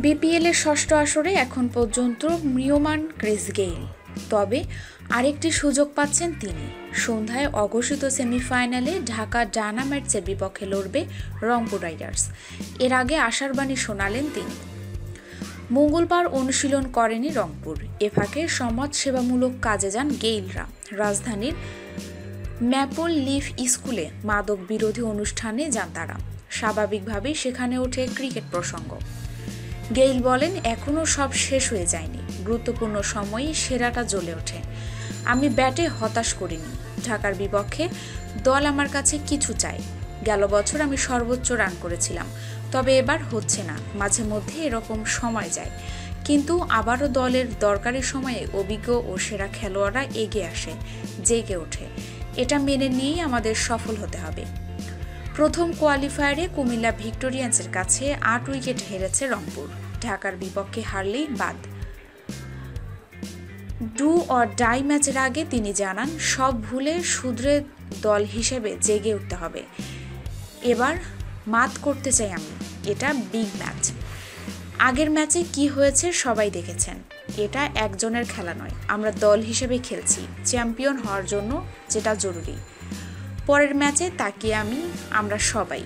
BPL এর ষষ্ঠ আসরে এখন পর্যন্ত ম্রিয়মান ক্রিস গেইল। তবে আরেকটি সুযোগ পাচ্ছেন তিনি। সন্ধ্যায় অঘোষিত সেমিফাইনালে ঢাকা ডায়নামাইটসের বিপক্ষে লড়বে রংপুর রাইডার্স। এর আগে আশার বাণী শোনালেন তিনি। মঙ্গলবার অনুশীলন করেনি রংপুর। এ ফাঁকে সমাজসেবামূলক কাজে যান গেইলরা। রাজধানীর ম্যাপল লিফ স্কুলে মাদক বিরোধী অনুষ্ঠানে যান তারা। স্বাভাবিকভাবেই সেখানে ওঠে ক্রিকেট প্রসঙ্গ। গেইল বলেন এখনও সব শেষ হয়ে যায়নি। গুরুত্বপূর্ণ সময়ে সেরাটা জ্বলে ওঠে। আমি ব্যাটে হতাশ করিনি। ঢাকার বিপক্ষে দল আমার কাছে কিছু চাই গেল বছর আমি সর্বোচ্চ রান করেছিলাম। তবে এবার হচ্ছে না। মাঝে মধ্যে এরকম সময় যায়। কিন্তু আবারও দলের দরকারি সময়ে অভিজ্ঞ ও সেরা খেলোয়াড়রা এগিয়ে আসে, জেগে ওঠে। এটা মেনে নিয়েই আমাদের সফল হতে হবে। প্রথম কোয়ালিফায়ারে কুমিল্লা ভিক্টোরিয়ান্সের কাছে আট উইকেট হেরেছে রংপুর। ঢাকার বিপক্ষে হারলেই বাদ। ডু অর ডাই ম্যাচের আগে তিনি জানান, সব ভুলে শুধরে দল হিসেবে জেগে উঠতে হবে। এবার মাত করতে চাই আমি, এটা বিগ ম্যাচ। আগের ম্যাচে কি হয়েছে সবাই দেখেছেন। এটা একজনের খেলা নয়, আমরা দল হিসেবে খেলছি, চ্যাম্পিয়ন হওয়ার জন্য যেটা জরুরি। পরের ম্যাচে তাকিয়ে আমি আমরা সবাই।